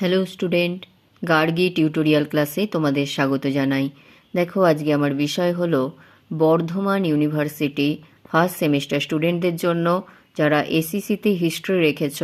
Hello student Gargi tutorial ক্লাসে তোমাদের স্বাগত জানাই। দেখো, আজকে আমার বিষয় হলো বর্ধমান ইউনিভার্সিটি ফার্স্ট সেমিস্টার স্টুডেন্টদের জন্য যারা এসিসিতে হিস্ট্রি রেখেছ,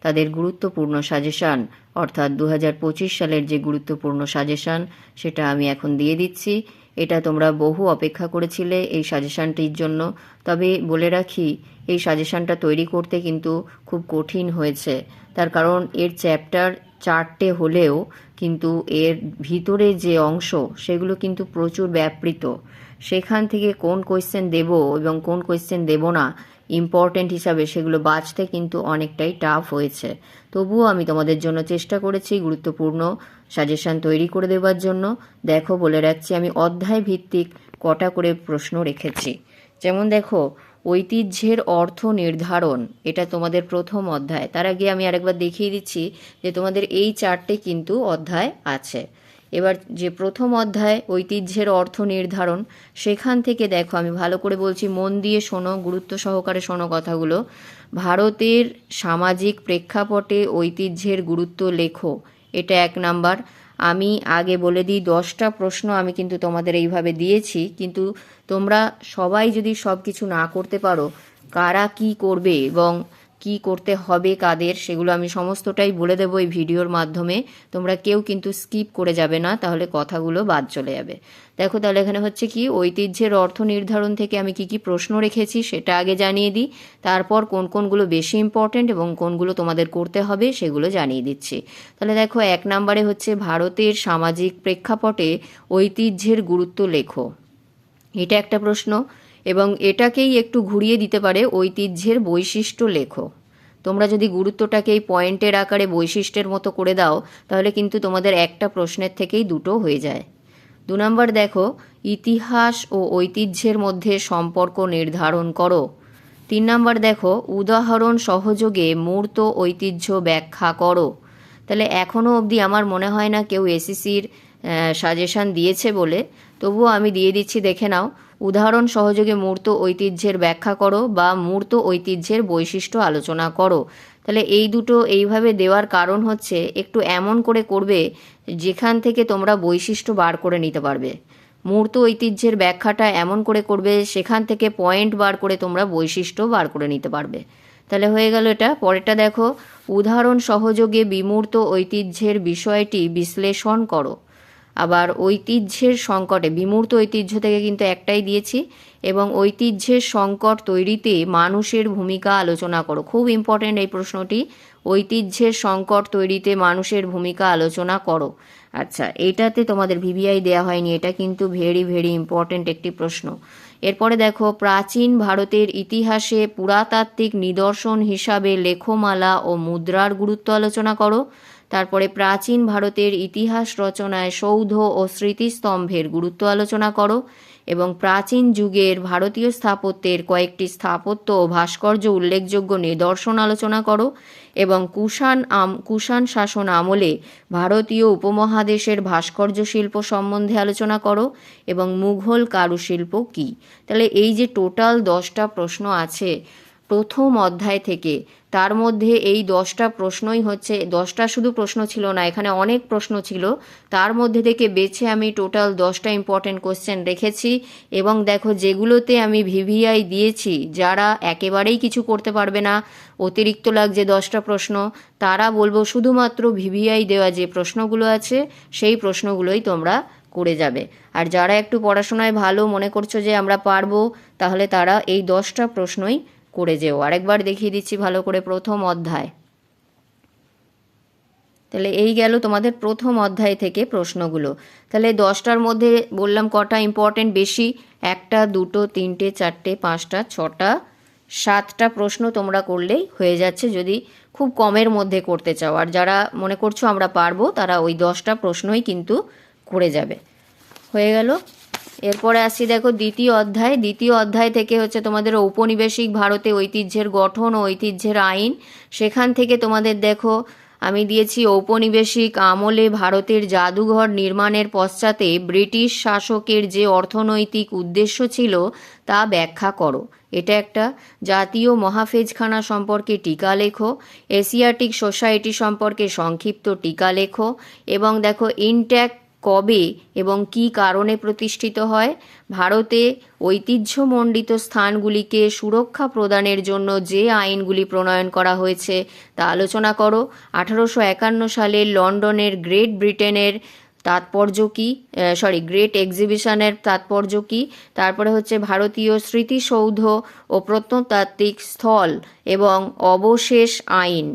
তাদের গুরুত্বপূর্ণ সাজেশান অর্থাৎ দু হাজার পঁচিশ সালের যে গুরুত্বপূর্ণ সাজেশান সেটা আমি এখন দিয়ে দিচ্ছি। এটা তোমরা বহু অপেক্ষা করেছিলে এই সাজেশানটির জন্য। তবে বলে রাখি, এই সাজেশানটা তৈরি করতে কিন্তু খুব কঠিন হয়েছে। তার কারণ, এর চ্যাপ্টার চারটে হলেও কিন্তু এর ভিতরে যে অংশ, সেগুলো কিন্তু প্রচুর ব্যাপৃত। সেখান থেকে কোন কোয়েশ্চেন দেব এবং কোন কোয়েশ্চেন দেব না ইম্পর্টেন্ট হিসাবে সেগুলো বাঁচতে কিন্তু অনেকটাই টাফ হয়েছে। তবুও আমি তোমাদের জন্য চেষ্টা করেছি গুরুত্বপূর্ণ সাজেশন তৈরি করে দেওয়ার জন্য। দেখো বলে রাখছি, আমি অধ্যায় ভিত্তিক কটা করে প্রশ্ন রেখেছি। যেমন দেখো ঐতিহ্যের অর্থ নির্ধারণ। এটা তোমাদের প্রথম অধ্যায়। তার আগে আমি আরেকবার দেখিয়ে দিচ্ছি যে তোমাদের এই চারটে কিন্তু অধ্যায় আছে। এবার যে প্রথম অধ্যায়, ঐতিহ্যের অর্থ নির্ধারণ, সেখান থেকে দেখো, আমি ভালো করে বলছি, মন দিয়ে শোনো, গুরুত্ব সহকারে শোনো কথাগুলো। ভারতের সামাজিক প্রেক্ষাপটে ঐতিহ্যের গুরুত্ব লেখো। এটা এক নাম্বার। আমি আগে বলে দিই, দশটা প্রশ্ন আমি কিন্তু তোমাদের এইভাবে দিয়েছি। কিন্তু তোমরা সবাই যদি সব কিছু না করতে পারো, কারা কি করবে? এবং কি করতে হবে, কাদের, সেগুলো আমি সমস্তটাই বলে দেবো এই ভিডিওর মাধ্যমে। তোমরা কেউ কিন্তু স্কিপ করে যাবে না, তাহলে কথাগুলো বাদ চলে যাবে। দেখো তাহলে এখানে হচ্ছে কি, ঐতিহ্যের অর্থ নির্ধারণ থেকে আমি কি কি প্রশ্ন রেখেছি সেটা আগে জানিয়ে দিই। তারপর কোন কোনগুলো বেশি ইম্পর্টেন্ট এবং কোনগুলো তোমাদের করতে হবে সেগুলো জানিয়ে দিচ্ছি। তাহলে দেখো, এক নম্বরে হচ্ছে ভারতের সামাজিক প্রেক্ষাপটে ঐতিহ্যের গুরুত্ব লেখো। এটা একটা প্রশ্ন। এবং এটাকেই একটু ঘুরিয়ে দিতে পারে ঐতিহ্যের বৈশিষ্ট্য লেখো। তোমরা যদি গুরুত্বটাকে এই পয়েন্টের আকারে বৈশিষ্ট্যের মতো করে দাও, তাহলে কিন্তু তোমাদের একটা প্রশ্নের থেকেই দুটো হয়ে যায়। দু নম্বর দেখো, ইতিহাস ও ঐতিহ্যের মধ্যে সম্পর্ক নির্ধারণ করো। তিন নম্বর দেখো, উদাহরণ সহযোগে মূর্ত ঐতিহ্য ব্যাখ্যা করো। তাহলে এখনও অবধি আমার মনে হয় না কেউ এসিসির সাজেশান দিয়েছে বলে। তবুও আমি দিয়ে দিচ্ছি, দেখে নাও। উদাহরণ, সহযোগে মূর্ত ঐতিহ্যের ব্যাখ্যা করো বা মূর্ত ঐতিহ্যের বৈশিষ্ট্য আলোচনা করো। তাহলে এই দুটো এইভাবে দেওয়ার কারণ হচ্ছে একটু এমন করে করবে যেখান থেকে তোমরা বৈশিষ্ট্য বার করে নিতে পারবে। মূর্ত ঐতিহ্যের ব্যাখ্যাটা এমন করে করবে সেখান থেকে পয়েন্ট বার করে তোমরা বৈশিষ্ট্য বার করে নিতে পারবে। তাহলে হয়ে গেল এটা। পরেরটা দেখো। উদাহরণ, সহযোগে বিমূর্ত ঐতিহ্যের বিষয়টি বিশ্লেষণ করো। আবার ঐতিহ্যের সংকটে, বিমূর্ত ঐতিহ্য থেকে কিন্তু একটাই দিয়েছি এবং ঐতিহ্যের সংকট তৈরিতে মানুষের ভূমিকা আলোচনা করো। খুব ইম্পর্টেন্ট এই প্রশ্নটি, ঐতিহ্যের সংকট তৈরিতে মানুষের ভূমিকা আলোচনা করো। আচ্ছা এটাতে তোমাদের ভিভিআই দেওয়া হয়নি, এটা কিন্তু ভেরি ভেরি ইম্পর্টেন্ট একটি প্রশ্ন। এরপরে দেখো, প্রাচীন ভারতের ইতিহাসে পুরাতাত্ত্বিক নিদর্শন হিসাবে লেখমালা ও মুদ্রার গুরুত্ব আলোচনা করো। তারপরে প্রাচীন ভারতের ইতিহাস রচনায় সৌধ ও স্মৃতিস্তম্ভের গুরুত্ব আলোচনা করো এবং প্রাচীন যুগের ভারতীয় স্থাপত্যের কয়েকটি স্থাপত্য ও ভাস্কর্য উল্লেখযোগ্য নিদর্শন আলোচনা করো এবং কুষাণ আম, কুষাণ শাসন আমলে ভারতীয় উপমহাদেশের ভাস্কর্য শিল্প সম্বন্ধে আলোচনা করো এবং মুঘল কারুশিল্প কী? তাহলে এই যে টোটাল দশটা প্রশ্ন আছে, প্রথম অধ্যায় থেকে তার মধ্যে এই দশটা প্রশ্নই হচ্ছে, দশটা শুধু প্রশ্ন ছিল না, এখানে অনেক প্রশ্ন ছিল। তার মধ্যে থেকে বেছে আমি টোটাল দশটা ইম্পর্টেন্ট কোশ্চেন রেখেছি এবং দেখো যেগুলোতে আমি ভিভিআই দিয়েছি, যারা একেবারেই কিছু করতে পারবে না, অতিরিক্ত লাগছে দশটা প্রশ্ন, তারা বলব শুধুমাত্র ভিভিআই দেওয়া যে প্রশ্নগুলো আছে, সেই প্রশ্নগুলোই তোমরা করে যাবে। আর যারা একটু পড়াশোনায় ভালো মনে করছ যে আমরা পারব, তাহলে তারা এই দশটা প্রশ্নই করে যেও। আরেকবার দেখিয়ে দিচ্ছি ভালো করে প্রথম অধ্যায়। তাহলে এই গেল তোমাদের প্রথম অধ্যায় থেকে প্রশ্নগুলো। তাহলে দশটার মধ্যে বললাম কটা ইম্পর্টেন্ট বেশি? একটা, দুটো, তিনটে, চারটে, পাঁচটা, ছটা, সাতটা প্রশ্ন তোমরা করলেই হয়ে যাচ্ছে যদি খুব কমের মধ্যে করতে চাও। আর যারা মনে করছ আমরা পারব, তারা ওই দশটা প্রশ্নই কিন্তু করে যাবে। হয়ে গেল। এরপরে আসছি দেখো দ্বিতীয় অধ্যায়। দ্বিতীয় অধ্যায় থেকে হচ্ছে তোমাদের ঔপনিবেশিক ভারতে ঐতিহ্যের গঠন ও ঐতিহ্যের আইন। সেখান থেকে তোমাদের দেখো, আমি দিয়েছি ঔপনিবেশিক আমলে ভারতের জাদুঘর নির্মাণের পশ্চাতে ব্রিটিশ শাসকের যে অর্থনৈতিক উদ্দেশ্য ছিল তা ব্যাখ্যা করো। এটা একটা জাতীয় মহাফেজখানা সম্পর্কে টিকা লেখো, এশিয়াটিক সোসাইটি সম্পর্কে সংক্ষিপ্ত টিকা লেখো এবং দেখো ইনট্যাক কবে এবং কি কারণে প্রতিষ্ঠিত হয়? ভারতে ঐতিহ্যমণ্ডিত স্থানগুলিকে সুরক্ষা প্রদানের জন্য যে আইনগুলি প্রণয়ন করা হয়েছে তা আলোচনা করো। আঠারোশো একান্ন সালে লন্ডনের গ্রেট ব্রিটেনের তাৎপর্য কী? সরি গ্রেট এক্সিবিশনের তাৎপর্য কী? তারপরে হচ্ছে ভারতীয় স্মৃতিসৌধ ও প্রত্নতাত্ত্বিক স্থল এবং অবশেষ আইন।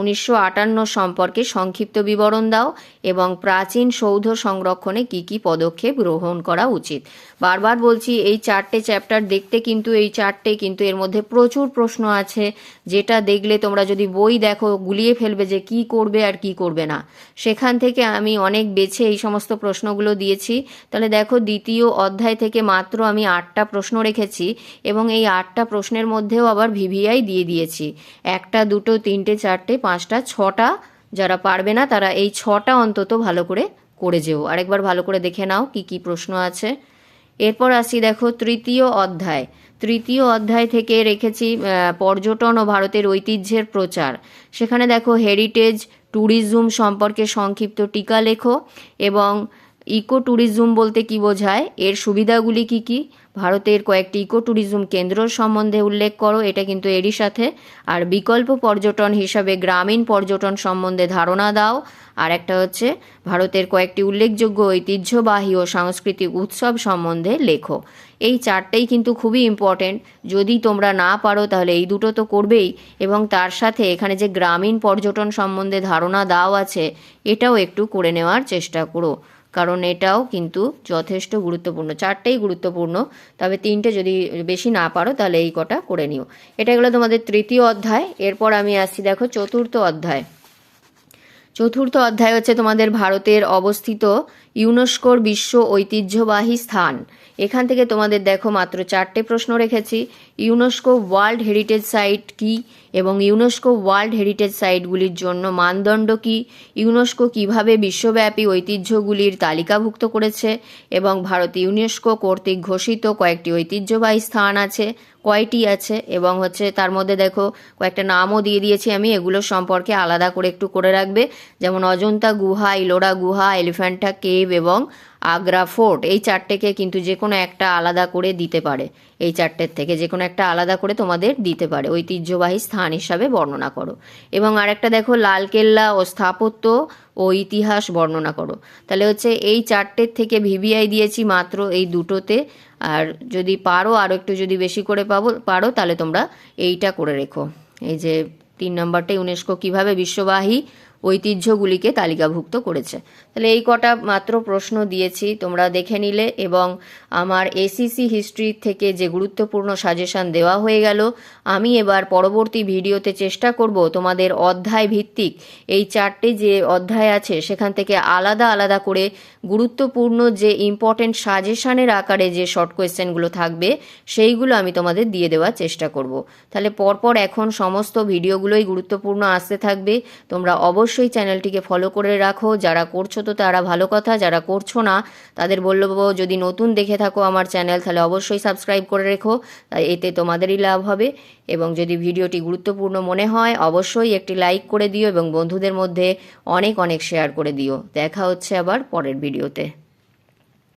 উনিশশো আটান্ন সম্পর্কে সংক্ষিপ্ত বিবরণ দাও এবং প্রাচীন সৌধ সংরক্ষণে কি কি পদক্ষেপ গ্রহণ করা উচিত। বারবার বলছি, এই চারটে চ্যাপ্টার দেখতে কিন্তু, এই চারটে কিন্তু এর মধ্যে প্রচুর প্রশ্ন আছে। যেটা দেখলে তোমরা যদি বই দেখো, গুলিয়ে ফেলবে যে কি করবে আর কি করবে না। সেখান থেকে আমি অনেক বেছে এই সমস্ত প্রশ্নগুলো দিয়েছি। তাহলে দেখো, দ্বিতীয় অধ্যায় থেকে মাত্র আমি আটটা প্রশ্ন রেখেছি এবং এই আটটা প্রশ্নের মধ্যেও আবার ভিভিআই দিয়ে দিয়েছি। একটা, দুটো তিনটে, চারটে, পাঁচটা, ছটা, যারা পারবে না, তারা এই ছটা অন্তত ভালো করে করে যেও। আরেকবার ভালো করে দেখে নাও কি কি প্রশ্ন আছে। এরপর আসি দেখো তৃতীয় অধ্যায়। তৃতীয় অধ্যায় থেকে রেখেছি পর্যটন ও ভারতের ঐতিহ্যের প্রচার। সেখানে দেখো হেরিটেজ ট্যুরিজম সম্পর্কে সংক্ষিপ্ত টিকা লেখো এবং ইকো ট্যুরিজম বলতে কি বোঝায়? এর সুবিধাগুলি কি কি? ভারতের কয়েকটি ইকো ট্যুরিজম কেন্দ্র সম্বন্ধে উল্লেখ করো, এটা কিন্তু এরই সাথে। আর বিকল্প পর্যটন হিসাবে গ্রামীণ পর্যটন সম্বন্ধে ধারণা দাও। আর একটা হচ্ছে, ভারতের কয়েকটি উল্লেখযোগ্য ঐতিহ্যবাহী ও সাংস্কৃতিক উৎসব সম্বন্ধে লেখো। এই চারটেই কিন্তু খুবই ইম্পর্টেন্ট যদি তোমরা না পারো, তাহলে এই দুটো তো করবেই। এবং তার সাথে এখানে যে গ্রামীণ পর্যটন সম্বন্ধে ধারণা দাও আছে, এটাও একটু করে নেওয়ার চেষ্টা করো। কারণ এটাও কিন্তু যথেষ্ট গুরুত্বপূর্ণ, চারটেই গুরুত্বপূর্ণ। তবে তিনটে যদি বেশি না পারো, তাহলে এই কটা করে নিও। এটা গেলো তোমাদের তৃতীয় অধ্যায়। এরপর আমি আসছি, দেখো, চতুর্থ অধ্যায়। চতুর্থ অধ্যায় হচ্ছে তোমাদের ভারতের অবস্থিত ইউনেস্কোর বিশ্ব ঐতিহ্যবাহী স্থান। এখান থেকে তোমাদের দেখো মাত্র চারটে প্রশ্ন রেখেছি। ইউনেস্কো ওয়ার্ল্ড হেরিটেজ সাইট কি এবং ইউনেস্কো ওয়ার্ল্ড হেরিটেজ সাইটগুলির জন্য মানদণ্ড কি? ইউনেস্কো কীভাবে বিশ্বব্যাপী ঐতিহ্যগুলির তালিকাভুক্ত করেছে এবং ভারত ইউনেস্কো কর্তৃক ঘোষিত কয়েকটি ঐতিহ্যবাহী স্থান আছে, কয়টি আছে এবং হচ্ছে তার মধ্যে দেখো কয়েকটা নামও দিয়ে দিয়েছি আমি, এগুলো সম্পর্কে আলাদা করে একটু করে রাখবে। যেমন অজন্তা গুহা, ইলোরা গুহা, এলিফ্যান্টা কেভ এবং আগ্রা ফোর্ট, এই চারটেকে কিন্তু যে কোনো একটা আলাদা করে দিতে পারে। এই চারটের থেকে যে কোনো একটা আলাদা করে তোমাদের দিতে পারে। ঐতিহ্যবাহী স্থান হিসাবে বর্ণনা করো। এবং আরেকটা দেখো, লালকেল্লা ও স্থাপত্য ও ইতিহাস বর্ণনা করো। তাহলে হচ্ছে এই চারটের থেকে ভিভিআই দিয়েছি মাত্র এই দুটোতে। আর যদি পারো আরও একটু যদি বেশি করে পাবো, পারো, তাহলে তোমরা এইটা করে রেখো। এই যে তিন নম্বরটা ইউনেস্কো কীভাবে বিশ্ববাহী ঐতিহ্যগুলিকে তালিকাভুক্ত করেছে। তাহলে এই কটা মাত্র প্রশ্ন দিয়েছি, তোমরা দেখে নিলে এবং আমার এসিসি হিস্ট্রি থেকে যে গুরুত্বপূর্ণ সাজেশান দেওয়া হয়ে গেল, আমি এবার পরবর্তী ভিডিওতে চেষ্টা করব তোমাদের অধ্যায় ভিত্তিক এই চারটে যে অধ্যায় আছে সেখান থেকে আলাদা আলাদা করে গুরুত্বপূর্ণ যে ইম্পর্টেন্ট সাজেশানের আকারে যে শর্ট কোয়েশ্চেনগুলো থাকবে, সেইগুলো আমি তোমাদের দিয়ে দেওয়ার চেষ্টা করব। তাহলে পরপর এখন সমস্ত ভিডিওগুলোই গুরুত্বপূর্ণ আসতে থাকবে, তোমরা অবশ্যই চ্যানেলটিকে ফলো করে রাখো। যারা করছ তো তারা ভালো কথা, যারা করছ না, তাদের বলব যদি নতুন দেখে থাকো আমার চ্যানেল, তাহলে অবশ্যই সাবস্ক্রাইব করে রেখো, তাই এতে তোমাদেরই লাভ হবে। এবং যদি ভিডিওটি গুরুত্বপূর্ণ মনে হয়, অবশ্যই একটি লাইক করে দিও এবং বন্ধুদের মধ্যে অনেক অনেক শেয়ার করে দিও। দেখা হচ্ছে আবার পরের ভিডিওতে